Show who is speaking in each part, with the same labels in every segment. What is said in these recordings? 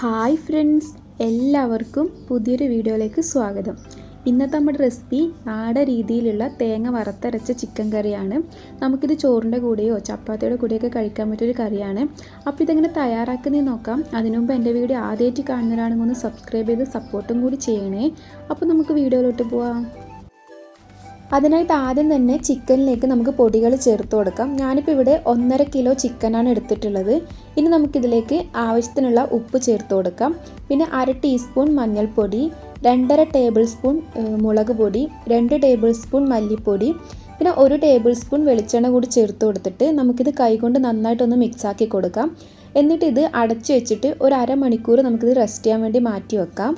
Speaker 1: Hi friends എല്ലാവർക്കും പുതിയൊരു വീഡിയോയിലേക്ക് സ്വാഗതം. ഇന്നത്തെ നമ്മുടെ റെസിപ്പി നാടൻ രീതിയിലുള്ള തേങ്ങ വറുത്തരച്ച ചിക്കൻ കറിയാണ്. നമുക്കിത് ചോറിന്റെ കൂടെയോ ചപ്പാത്തിയുടെ കൂടെയൊക്കെ കഴിക്കാൻ പറ്റിയൊരു കറിയാണ്. അപ്പോൾ ഇതെങ്ങനെ തയ്യാറാക്കുന്നത് നോക്കാം. അതിനു മുമ്പ് എന്റെ വീഡിയോ ആദ്യമായിട്ട് കാണുന്നവരാണെങ്കിൽ ഒന്ന് സബ്സ്ക്രൈബ് ചെയ്ത് സപ്പോർട്ടും കൂടി ചെയ്യണേ. അപ്പോൾ നമുക്ക് വീഡിയോയിലോട്ട് പോവാം. അതിനായിട്ട് ആദ്യം തന്നെ ചിക്കനിലേക്ക് നമുക്ക് പൊടികൾ ചേർത്ത് കൊടുക്കാം. ഞാനിപ്പോൾ ഇവിടെ ഒന്നര കിലോ ചിക്കനാണ് എടുത്തിട്ടുള്ളത്. ഇനി നമുക്കിതിലേക്ക് ആവശ്യത്തിനുള്ള ഉപ്പ് ചേർത്ത് കൊടുക്കാം. പിന്നെ അര ടീസ്പൂൺ മഞ്ഞൾപ്പൊടി രണ്ടര ടേബിൾ സ്പൂൺ മുളക് പൊടി രണ്ട് ടേബിൾ സ്പൂൺ മല്ലിപ്പൊടി പിന്നെ ഒരു ടേബിൾ സ്പൂൺ വെളിച്ചെണ്ണ കൂടി ചേർത്ത് കൊടുത്തിട്ട് നമുക്കിത് കൈകൊണ്ട് നന്നായിട്ടൊന്ന് മിക്സാക്കി കൊടുക്കാം. എന്നിട്ട് ഇത് അടച്ചു വെച്ചിട്ട് ഒരു അരമണിക്കൂർ നമുക്കിത് റെസ്റ്റ് ചെയ്യാൻ വേണ്ടി മാറ്റി വെക്കാം.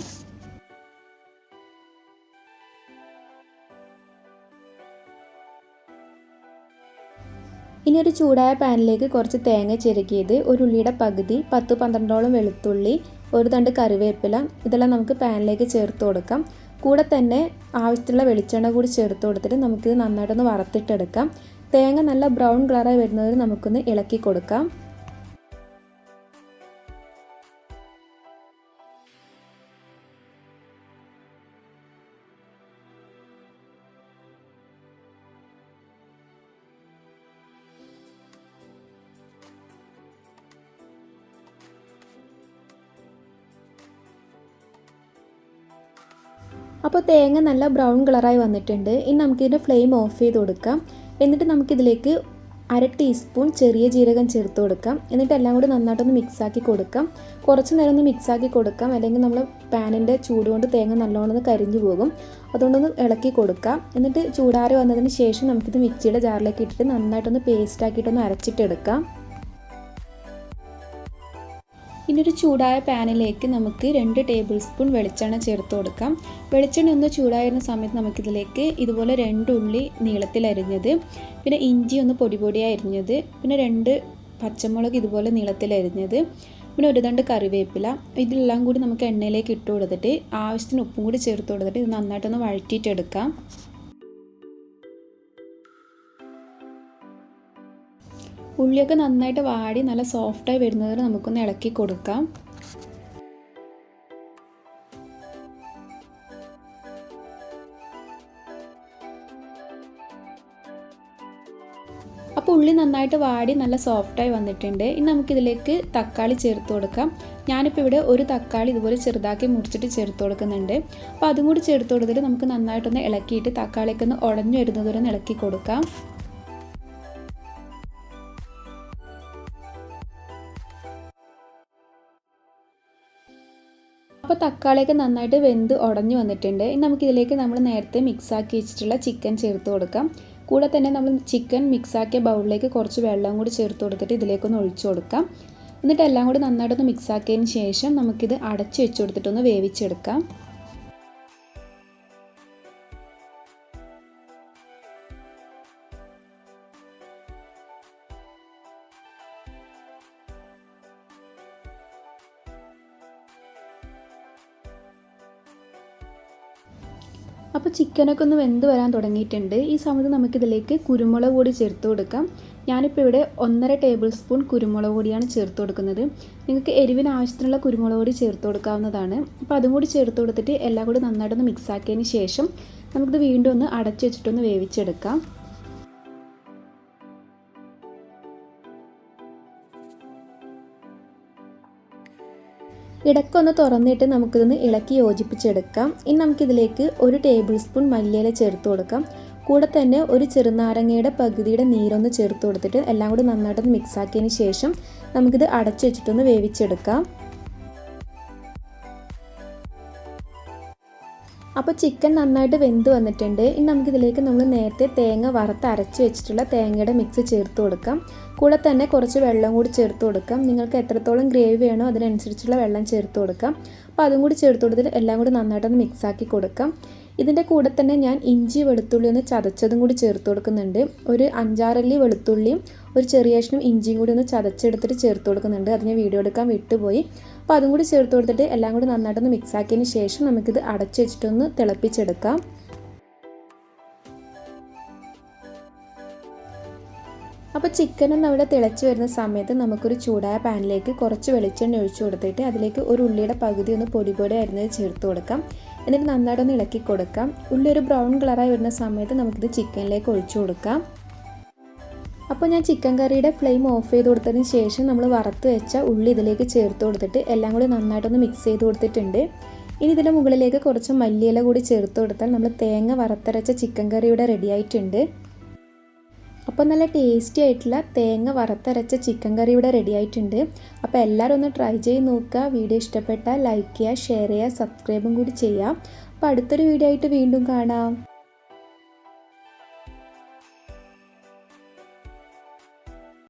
Speaker 1: ഇനി ഒരു ചൂടായ പാനിലേക്ക് കുറച്ച് തേങ്ങ ചിരകിയത് ഒരു ഉള്ളിയുടെ പകുതി പത്ത് പന്ത്രണ്ടോളം വെളുത്തുള്ളി ഒരു തണ്ട് കറിവേപ്പില ഇതെല്ലാം നമുക്ക് പാനിലേക്ക് ചേർത്ത് കൊടുക്കാം. കൂടെ തന്നെ ആവശ്യത്തിലുള്ള വെളിച്ചെണ്ണ കൂടി ചേർത്ത് കൊടുത്തിട്ട് നമുക്കിത് നന്നായിട്ടൊന്ന് വറുത്തിട്ടെടുക്കാം. തേങ്ങ നല്ല ബ്രൗൺ കളറായി വരുന്നവരെ നമുക്കൊന്ന് ഇളക്കി കൊടുക്കാം. അപ്പോൾ തേങ്ങ നല്ല ബ്രൗൺ കളറായി വന്നിട്ടുണ്ട്. ഇനി നമുക്കിതിന്റെ ഫ്ലെയിം ഓഫ് ചെയ്ത് കൊടുക്കാം. എന്നിട്ട് നമുക്കിതിലേക്ക് അര ടീസ്പൂൺ ചെറിയ ജീരകം ചേർത്ത് കൊടുക്കാം. എന്നിട്ട് എല്ലാം കൂടി നന്നായിട്ടൊന്ന് മിക്സാക്കി കൊടുക്കാം. കുറച്ച് നേരം ഒന്ന് മിക്സാക്കി കൊടുക്കാം. അല്ലെങ്കിൽ നമ്മൾ പാനിന്റെ ചൂട് കൊണ്ട് തേങ്ങ നല്ലോണം ഒന്ന് കരിഞ്ഞു പോകും. അതുകൊണ്ടൊന്ന് ഇളക്കി കൊടുക്കാം. എന്നിട്ട് ചൂടാറി വന്നതിന് ശേഷം നമുക്കിത് മിക്സിയുടെ ജാറിലേക്ക് ഇട്ടിട്ട് നന്നായിട്ടൊന്ന് പേസ്റ്റാക്കിയിട്ടൊന്ന് അരച്ചിട്ടെടുക്കാം. ഇനി ഒരു ചൂടായ പാനിലേക്ക് നമുക്ക് രണ്ട് ടേബിൾ സ്പൂൺ വെളിച്ചെണ്ണ ചേർത്ത് കൊടുക്കാം. വെളിച്ചെണ്ണ ഒന്ന് ചൂടായിരുന്ന സമയത്ത് നമുക്കിതിലേക്ക് ഇതുപോലെ രണ്ട് ഉള്ളി നീളത്തിൽ അരിഞ്ഞത് പിന്നെ ഇഞ്ചി ഒന്ന് പൊടി പൊടിയായി അരിഞ്ഞത് പിന്നെ രണ്ട് പച്ചമുളക് ഇതുപോലെ നീളത്തിൽ അരിഞ്ഞത് പിന്നെ ഒരു തണ്ട് കറിവേപ്പില. ഇതെല്ലാം കൂടി നമുക്ക് എണ്ണയിലേക്ക് ഇട്ട് കൊടുത്തിട്ട് ആവശ്യത്തിന് ഉപ്പും കൂടി ചേർത്ത് കൊടുത്തിട്ട് ഇത് നന്നായിട്ടൊന്ന് വഴറ്റിയിട്ടെടുക്കാം. ഉള്ളിയൊക്കെ നന്നായിട്ട് വാടി നല്ല സോഫ്റ്റായി വരുന്നത് നമുക്കൊന്ന് ഇളക്കി കൊടുക്കാം. അപ്പോൾ ഉള്ളി നന്നായിട്ട് വാടി നല്ല സോഫ്റ്റായി വന്നിട്ടുണ്ട്. ഇനി നമുക്കിതിലേക്ക് തക്കാളി ചേർത്ത് കൊടുക്കാം. ഞാനിപ്പോൾ ഇവിടെ ഒരു തക്കാളി ഇതുപോലെ ചെറുതാക്കി മുറിച്ചിട്ട് ചേർത്ത് കൊടുക്കുന്നുണ്ട്. അപ്പോൾ അതും കൂടി ചേർത്ത് കൊടുത്തിട്ട് നമുക്ക് നന്നായിട്ടൊന്ന് ഇളക്കിയിട്ട് തക്കാളിയൊക്കെ ഒന്ന് ഉടഞ്ഞു വരുന്നതുവരെ ഇളക്കി കൊടുക്കാം. അപ്പോൾ തക്കാളിയൊക്കെ നന്നായിട്ട് വെന്ത് ഉടഞ്ഞു വന്നിട്ടുണ്ട്. ഇനി നമുക്കിതിലേക്ക് നമ്മൾ നേരത്തെ മിക്സാക്കി വെച്ചിട്ടുള്ള ചിക്കൻ ചേർത്ത് കൊടുക്കാം. കൂടെ തന്നെ നമ്മൾ ചിക്കൻ മിക്സാക്കിയ ബൗളിലേക്ക് കുറച്ച് വെള്ളം കൂടി ചേർത്ത് കൊടുത്തിട്ട് ഇതിലേക്കൊന്ന് ഒഴിച്ചു കൊടുക്കാം. എന്നിട്ട് എല്ലാം കൂടി നന്നായിട്ടൊന്ന് മിക്സാക്കിയതിന് ശേഷം നമുക്കിത് അടച്ചു വെച്ച് കൊടുത്തിട്ടൊന്ന് വേവിച്ചെടുക്കാം. അപ്പോൾ ചിക്കനൊക്കെ ഒന്ന് വെന്ത് വരാൻ തുടങ്ങിയിട്ടുണ്ട്. ഈ സമയത്ത് നമുക്കിതിലേക്ക് കുരുമുളക് കൂടി ചേർത്ത് കൊടുക്കാം. ഞാനിപ്പോൾ ഇവിടെ ഒന്നര ടേബിൾ സ്പൂൺ കുരുമുളക് കൂടിയാണ് ചേർത്ത് കൊടുക്കുന്നത്. നിങ്ങൾക്ക് എരിവിന് ആവശ്യത്തിനുള്ള കുരുമുളക് കൂടി ചേർത്ത് കൊടുക്കാവുന്നതാണ്. അപ്പോൾ അതും കൂടി ചേർത്ത് കൊടുത്തിട്ട് എല്ലാം കൂടി നന്നായിട്ടൊന്ന് മിക്സ് ആക്കിയതിന് ശേഷം നമുക്കിത് വീണ്ടും ഒന്ന് അടച്ചു വെച്ചിട്ടൊന്ന് വേവിച്ചെടുക്കാം. ഇടയ്ക്കൊന്ന് തുറന്നിട്ട് നമുക്കിതൊന്ന് ഇളക്കി യോജിപ്പിച്ചെടുക്കാം. ഇനി നമുക്കിതിലേക്ക് ഒരു ടേബിൾ സ്പൂൺ മല്ലിയില ചേർത്ത് കൊടുക്കാം. കൂടെ തന്നെ ഒരു ചെറുനാരങ്ങയുടെ പകുതിയുടെ നീരൊന്ന് ചേർത്ത് കൊടുത്തിട്ട് എല്ലാം കൂടി നന്നായിട്ടൊന്ന് മിക്സ് ആക്കിയതിന് ശേഷം നമുക്കിത് അടച്ചു വെച്ചിട്ടൊന്ന് വേവിച്ചെടുക്കാം. അപ്പോൾ ചിക്കൻ നന്നായിട്ട് വെന്ത് വന്നിട്ടുണ്ട്. ഇനി നമുക്കിതിലേക്ക് നമ്മൾ നേരത്തെ തേങ്ങ വറുത്ത് അരച്ച് വെച്ചിട്ടുള്ള തേങ്ങയുടെ മിക്സ് ചേർത്ത് കൊടുക്കാം. കൂടെ തന്നെ കുറച്ച് വെള്ളം കൂടി ചേർത്ത് കൊടുക്കാം. നിങ്ങൾക്ക് എത്രത്തോളം ഗ്രേവി വേണോ അതിനനുസരിച്ചുള്ള വെള്ളം ചേർത്ത് കൊടുക്കാം. അപ്പോൾ അതും കൂടി ചേർത്ത് കൊടുത്തിട്ട് എല്ലാം കൂടി നന്നായിട്ടൊന്ന് മിക്സാക്കി കൊടുക്കാം. ഇതിന്റെ കൂടെ തന്നെ ഞാൻ ഇഞ്ചി വെളുത്തുള്ളി ഒന്ന് ചതച്ചതും കൂടി ചേർത്ത് കൊടുക്കുന്നുണ്ട്. ഒരു അഞ്ചാറല്ലി വെളുത്തുള്ളിയും ഒരു ചെറിയ കഷ്ണം ഇഞ്ചിയും കൂടി ഒന്ന് ചതച്ചെടുത്തിട്ട് ചേർത്ത് കൊടുക്കുന്നുണ്ട്. അത് ഞാൻ വീഡിയോ എടുക്കാൻ വിട്ടുപോയി. അപ്പോൾ അതും കൂടി ചേർത്ത് കൊടുത്തിട്ട് എല്ലാം കൂടി നന്നായിട്ടൊന്ന് മിക്സ് ആക്കിയതിന് ശേഷം നമുക്കിത് അടച്ചു വെച്ചിട്ടൊന്ന് തിളപ്പിച്ചെടുക്കാം. അപ്പോൾ ചിക്കൻ ഒന്ന് അവിടെ തിളച്ച് വരുന്ന സമയത്ത് നമുക്കൊരു ചൂടായ പാനിലേക്ക് കുറച്ച് വെളിച്ചെണ്ണ ഒഴിച്ചു കൊടുത്തിട്ട് അതിലേക്ക് ഒരു ഉള്ളിയുടെ പകുതി ഒന്ന് പൊടി പൊടി അരിഞ്ഞത് ചേർത്ത് കൊടുക്കാം. എന്നിട്ട് നന്നായിട്ടൊന്ന് ഇളക്കി കൊടുക്കാം. ഉള്ളി ഒരു ബ്രൗൺ കളറായി വരുന്ന സമയത്ത് നമുക്കിത് ചിക്കനിലേക്ക് ഒഴിച്ചു കൊടുക്കാം. അപ്പോൾ ഞാൻ ചിക്കൻ കറിയുടെ ഫ്ലെയിം ഓഫ് ചെയ്ത് കൊടുത്തതിന് ശേഷം നമ്മൾ വറുത്ത് വെച്ച ഉള്ളി ഇതിലേക്ക് ചേർത്ത് കൊടുത്തിട്ട് എല്ലാം കൂടി നന്നായിട്ടൊന്ന് മിക്സ് ചെയ്ത് കൊടുത്തിട്ടുണ്ട്. ഇനി ഇതിന്റെ മുകളിലേക്ക് കുറച്ച് മല്ലിയില കൂടി ചേർത്ത് കൊടുത്താൽ നമ്മൾ തേങ്ങ വറുത്തരച്ച ചിക്കൻ കറി ഇവിടെ അപ്പോൾ നല്ല ടേസ്റ്റി ആയിട്ടുള്ള തേങ്ങ വറുത്തരച്ച ചിക്കൻ കറി ഇവിടെ റെഡി ആയിട്ടുണ്ട്. അപ്പോൾ എല്ലാവരും ഒന്ന് ട്രൈ ചെയ്ത് നോക്കുക. വീഡിയോ ഇഷ്ടപ്പെട്ടാൽ ലൈക്ക് ചെയ്യുക ഷെയർ ചെയ്യുക സബ്സ്ക്രൈബും കൂടി ചെയ്യുക. അപ്പോൾ അടുത്തൊരു വീഡിയോ ആയിട്ട് വീണ്ടും കാണാം.